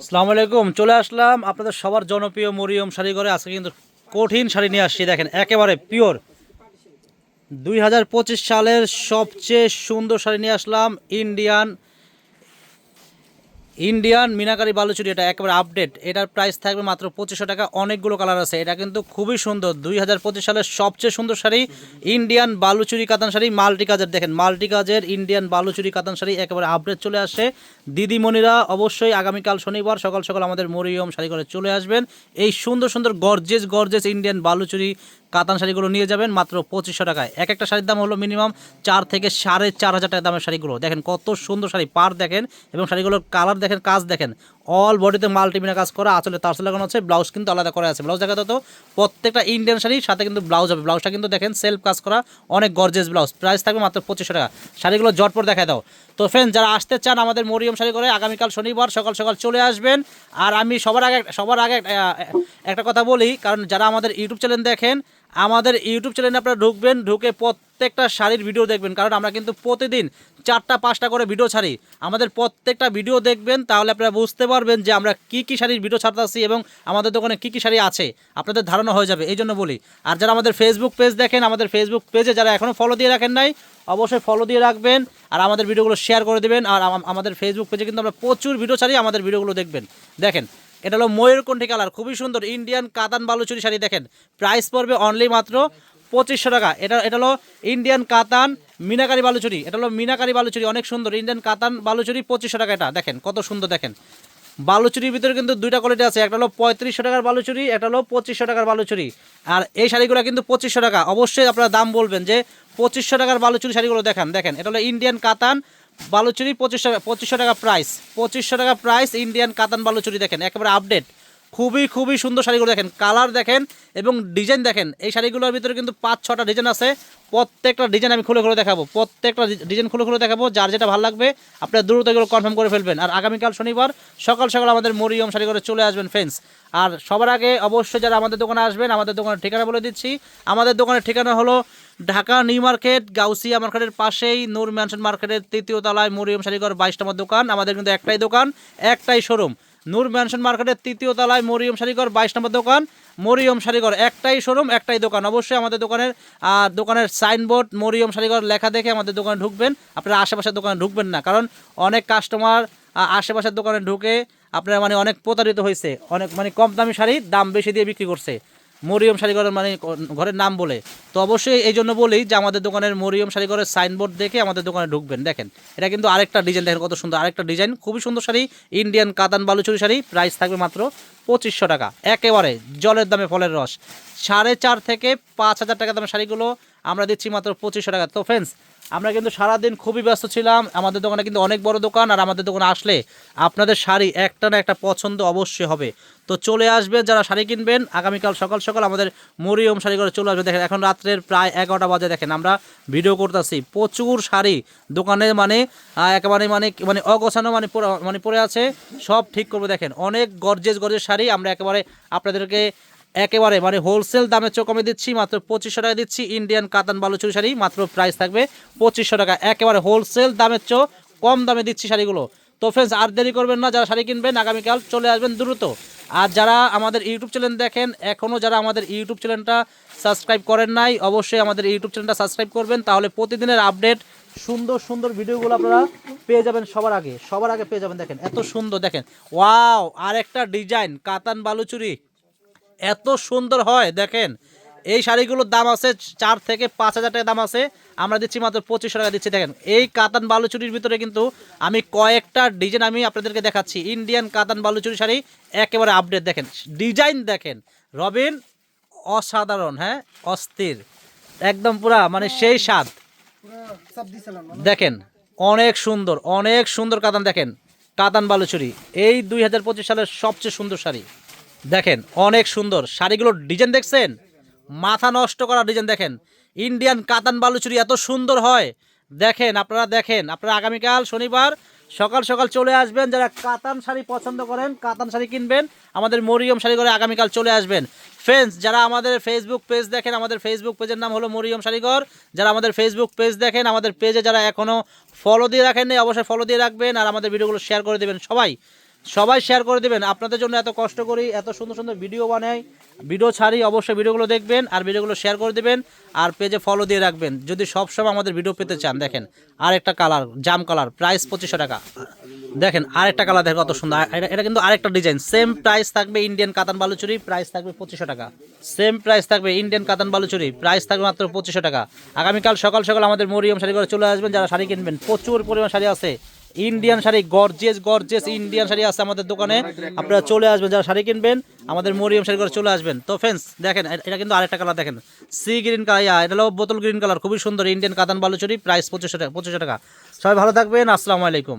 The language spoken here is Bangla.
আসসালামু আলাইকুম, চলে আসলাম আপনাদের সবার জনপ্রিয় মরিয়ম শাড়ি ঘরে আজকে কিন্তু কঠিন শাড়ি নিয়ে আসছি, দেখেন, একেবারে পিওর। দুই হাজার পঁচিশ সালের সবচেয়ে সুন্দর শাড়ি নিয়ে আসলাম, ইন্ডিয়ান ইন্ডিয়ান মিনাকারি বালুচুরি, এটা একেবারে আপডেট এটার প্রাইস থাকবে মাত্র পঁচিশশো টাকা। অনেকগুলো কালার আছে। এটা কিন্তু খুবই সুন্দর। দুই হাজার পঁচিশ সালের সবচেয়ে সুন্দর শাড়ি ইন্ডিয়ান বালুচুরি কাতান শাড়ি মাল্টি কাজের দেখেন মাল্টি কাজের ইন্ডিয়ান বালুচুরি কাতান শাড়ি একেবারে আপডেট চলে আসে দিদিমণিরা অবশ্যই আগামীকাল শনিবার সকাল সকাল আমাদের মরিয়ম শাড়ি করে চলে আসবেন। এই সুন্দর সুন্দর গর্জেস গর্জেস ইন্ডিয়ান বালুচুরি কাতান শাড়িগুলো নিয়ে যাবেন মাত্র পঁচিশশো টাকায়। এক একটা শাড়ির দাম হলো মিনিমাম চার থেকে সাড়ে চার হাজার টাকা দামের শাড়িগুলো। দেখেন কত সুন্দর শাড়ি। পার দেখেন এবং শাড়িগুলোর কালার দেখেন, কাজ দেখেন। অল বডিতে মাল্টিমিনা কাজ করা আসলে তার লাগানো আছে ব্লাউজ কিন্তু আলাদা করা আছে। ব্লাউজ দেখা তো, প্রত্যেকটা ইন্ডিয়ান শাড়ির সাথে কিন্তু ব্লাউজ হবে। ব্লাউজটা কিন্তু দেখেন সেলফ কাজ করা, অনেক গর্জেস ব্লাউজ প্রাইস থাকবে মাত্র পঁচিশশো টাকা। শাড়িগুলো জটপট দেখা দাও। তো ফ্রেন্ড যারা আসতে চান আমাদের মরিয়ম শাড়ি করে, আগামীকাল শনিবার সকাল সকাল চলে আসবেন। আর আমি সবার আগে সবার আগে একটা কথা বলি, কারণ যারা আমাদের ইউটিউব চ্যানেল দেখেন আমাদের ইউটিউব চ্যানেলে আপনারা ঢুকবেন, ঢুকে প্রত্যেকটা শাড়ির ভিডিও দেখবেন। কারণ আমরা কিন্তু প্রতিদিন চারটা, পাঁচটা করে ভিডিও ছাড়ি। আমাদের প্রত্যেকটা ভিডিও দেখবেন, তাহলে আপনারা বুঝতে পারবেন যে আমরা কি কি শাড়ির ভিডিও ছাড়তেছি এবং আমাদের দোকানে কি কি শাড়ি আছে। আপনাদের ধারণা হয়ে যাবে, এই জন্য বলি। আর যারা আমাদের ফেসবুক পেজ দেখেন, আমাদের ফেসবুক পেজে যারা এখনও ফলো দিয়ে রাখেন নাই, অবশ্যই ফলো দিয়ে রাখবেন আর আমাদের ভিডিওগুলো শেয়ার করে দেবেন। আর আমাদের ফেসবুক পেজে কিন্তু আমরা প্রচুর ভিডিও ছাড়ি, আমাদের ভিডিওগুলো দেখবেন। দেখেন এটা হলো ময়ূরকণ্ঠী কালার, খুবই সুন্দর। ইন্ডিয়ান কাতান বালুচুরি শাড়ি দেখেন। প্রাইস পড়বে অনলি মাত্র পঁচিশশো টাকা। এটা এটা হলো ইন্ডিয়ান কাতান মিনাকারি বালুচুরি। এটা হলো মিনাকারি বালুচুরি, অনেক সুন্দর। ইন্ডিয়ান কাতান বালুচুরি পঁচিশশো টাকা এটা। দেখেন, কত সুন্দর দেখেন। বালুচুরির ভিতরে কিন্তু দুইটা কোয়ালিটি আছে। একটা হলো পঁয়ত্রিশশো টাকার বালুচুরি, একটা হলো পঁচিশশো টাকার বালুচুরি। আর এই শাড়িগুলো কিন্তু পঁচিশশো টাকা। অবশ্যই আপনারা দাম বলবেন যে পঁচিশশো টাকার বালুচুরি শাড়িগুলো দেখান। দেখেন, এটা হলো ইন্ডিয়ান কাতান বালুচুরি পঁচিশশো পঁচিশশো টাকা প্রাইস পঁচিশশো টাকা প্রাইস ইন্ডিয়ান কাতান বালুচুরি দেখেন একেবারে আপডেট খুবই খুবই সুন্দর শাড়িগুলো দেখেন। কালার দেখেন এবং ডিজাইন দেখেন। এই শাড়িগুলোর ভিতরে কিন্তু পাঁচ, ছটা ডিজাইন আছে। প্রত্যেকটা ডিজাইন আমি খুলে খুলে দেখাবো। প্রত্যেকটা ডিজাইন খুলে খুলে দেখাবো। যার যেটা ভালো লাগবে আপনারা দ্রুত এগুলো কনফার্ম করে ফেলবেন। আর আগামীকাল শনিবার সকাল সকাল আমাদের মরিয়ম শাড়ি করে চলে আসবেন ফ্রেন্ডস আর সবার আগে অবশ্যই যারা আমাদের দোকানে আসবেন, আমাদের দোকানের ঠিকানা বলে দিচ্ছি। আমাদের দোকানের ঠিকানা হলো ঢাকা নিউ মার্কেট, গাউসিয়া মার্কেটের পাশেই নূর ম্যানশন মার্কেটের তৃতীয় তলায় মরিয়ম শাড়িঘর বাইশ নম্বর দোকান। আমাদের কিন্তু একটাই দোকান, একটাই শোরুম নূর ম্যানশন মার্কেটের তৃতীয় তলায় মরিয়ম শাড়িঘর বাইশ নম্বর দোকান। মরিয়ম শাড়িঘর একটাই শোরুম, একটাই দোকান। অবশ্যই আমাদের দোকানের দোকানের সাইনবোর্ড, মরিয়ম শাড়িঘর লেখা দেখে আমাদের দোকানে ঢুকবেন। আপনারা আশেপাশের দোকানে ঢুকবেন না, কারণ অনেক কাস্টমার আশেপাশের দোকানে ঢুকে আপনারা মানে অনেক প্রতারিত হয়েছে অনেক মানে কম দামি শাড়ি দাম বেশি দিয়ে বিক্রি করছে। মরিয়ম শাড়িঘরের মানে ঘরের নাম বলে। তো অবশ্যই এই জন্য বলি যে আমাদের দোকানের মরিয়ম শাড়িঘরের সাইনবোর্ড দেখে আমাদের দোকানে ঢুকবেন। দেখেন, এটা কিন্তু আরেকটা ডিজাইন দেখেন কত সুন্দর আরেকটা ডিজাইন খুবই সুন্দর শাড়ি ইন্ডিয়ান কাতান বালুচুরি শাড়ি প্রাইস থাকবে মাত্র পঁচিশশো টাকা। একেবারে জলের দামে ফলের রস। সাড়ে চার থেকে পাঁচ হাজার টাকা দামের শাড়িগুলো আমরা দিচ্ছি মাত্র পঁচিশশো টাকা। তো ফ্রেন্ডস আমরা কিন্তু সারাদিন খুবই ব্যস্ত ছিলাম। আমাদের দোকানে কিন্তু অনেক বড় দোকান আর আমাদের দোকানে আসলে আপনাদের শাড়ি একটা না একটা পছন্দ অবশ্যই হবে। তো চলে আসবে যারা শাড়ি কিনবেন, আগামীকাল সকাল সকাল আমাদের মরিয়ম শাড়ি করে চলে আসবে। দেখেন, এখন রাত্রের প্রায় এগারোটা বাজে। দেখেন, আমরা ভিডিও করতেছি। প্রচুর শাড়ি দোকানে মানে একেবারে মানে মানে অগোছানো মানে মানে পড়ে আছে। সব ঠিক করবে। দেখেন, অনেক গর্জেস গর্জেস শাড়ি। আমরা একেবারে আপনাদেরকে একেবারে মানে হোলসেল দামে চো কমে দিচ্ছি, মাত্র পঁচিশশো টাকা দিচ্ছি। ইন্ডিয়ান কাতান বালুচুরি শাড়ি, মাত্র প্রাইস থাকবে পঁচিশশো টাকা। একেবারে হোলসেল দামের চো কম দামে দিচ্ছি শাড়িগুলো। তো ফ্রেন্ডস আর দেরি করবেন না, যারা শাড়ি কিনবেন, আগামীকাল চলে আসবেন দ্রুত। আর যারা আমাদের ইউটিউব চ্যানেল দেখেন এখনও যারা আমাদের ইউটিউব চ্যানেলটা সাবস্ক্রাইব করেন নাই, অবশ্যই আমাদের ইউটিউব চ্যানেলটা সাবস্ক্রাইব করবেন। তাহলে প্রতিদিনের আপডেট সুন্দর সুন্দর ভিডিওগুলো আপনারা পেয়ে যাবেন সবার আগে। সবার আগে পেয়ে যাবেন, দেখেন, এত সুন্দর, দেখেন। ওয়াও আর একটা ডিজাইন কাতান বালুচুরি এত সুন্দর হয়, দেখেন। এই শাড়িগুলোর দাম আছে চার থেকে পাঁচ হাজার টাকা দাম আছে। আমরা দিচ্ছি মাত্র পঁচিশশো টাকা দিচ্ছি, দেখেন। এই কাতান বালুচুরির ভিতরে কিন্তু আমি কয়েকটা ডিজাইন আমি আপনাদেরকে দেখাচ্ছি। ইন্ডিয়ান কাতান বালুচুরি শাড়ি, একেবারে আপডেট দেখেন। ডিজাইন দেখেন, রবিন অসাধারণ হ্যাঁ? অস্থির, একদম পুরা মানে সেই স্বাদ। দেখেন, অনেক সুন্দর অনেক সুন্দর কাতান, দেখেন। কাতান বালুচুরি এই দুই হাজার পঁচিশ সালের সবচেয়ে সুন্দর শাড়ি। দেখেন, অনেক সুন্দর। শাড়িগুলোর ডিজাইন দেখছেন? মাথা নষ্ট করা ডিজাইন দেখেন। ইন্ডিয়ান কাতান বালুচুরি এত সুন্দর হয়। দেখেন, আপনারা দেখেন, আপনারা আগামীকাল শনিবার সকাল সকাল চলে আসবেন। যারা কাতান শাড়ি পছন্দ করেন, কাতান শাড়ি কিনবেন, আমাদের মরিয়ম শাড়ি করে আগামীকাল চলে আসবেন। ফ্রেন্ডস যারা আমাদের ফেসবুক পেজ দেখেন, আমাদের ফেসবুক পেজের নাম হলো মরিয়ম শাড়িঘর যারা আমাদের ফেসবুক পেজ দেখেন, আমাদের পেজে যারা এখনও ফলো দিয়ে রাখেননি, অবশ্যই ফলো দিয়ে রাখবেন আর আমাদের ভিডিওগুলো শেয়ার করে দেবেন সবাই। সবাই শেয়ার করে দেবেন। আপনাদের জন্য এত কষ্ট করি, এত সুন্দর সুন্দর ভিডিও বানাই। ভিডিও ছাড়ি অবশ্যই ভিডিওগুলো দেখবেন আর ভিডিওগুলো শেয়ার করে দেবেন আর পেজে ফলো দিয়ে রাখবেন। যদি সবসময় আমাদের ভিডিও পেতে চান, দেখেন আর একটা কালার জাম কালার প্রাইস পঁচিশশো টাকা। দেখেন, আরেকটা কালার দেখেন কত সুন্দর। এটা- কিন্তু আরেকটা ডিজাইন সেম প্রাইস থাকবে ইন্ডিয়ান কাতান বালুচুরি প্রাইস থাকবে পঁচিশশো টাকা। সেম প্রাইস থাকবে ইন্ডিয়ান কাতান বালুচুরি প্রাইস থাকবে মাত্র পঁচিশশো টাকা। আগামীকাল সকাল সকাল আমাদের মরিয়ম শাড়ি করে চলে আসবেন। যারা শাড়ি কিনবেন, প্রচুর পরিমাণ শাড়ি আছে। Indian sari gorgeous gorgeous Indian sari আছে আমাদের দোকানে। আপনারা চলে আসবেন, যারা শাড়ি কিনবেন, আমাদের মরিয়াম শাড়ি করে চলে আসবেন। তো ফ্রেন্ডস দেখেন এটা কিন্তু আরেকটা কালার দেখেন। সি গ্রিন কালার এটা হলো বোতল গ্রিন কালার খুবই সুন্দর ইন্ডিয়ান কাদান বালুচুরি প্রাইস পঁচিশশো টাকা পঁচিশশো টাকা। সবাই ভালো থাকবেন, আসসালামু আলাইকুম।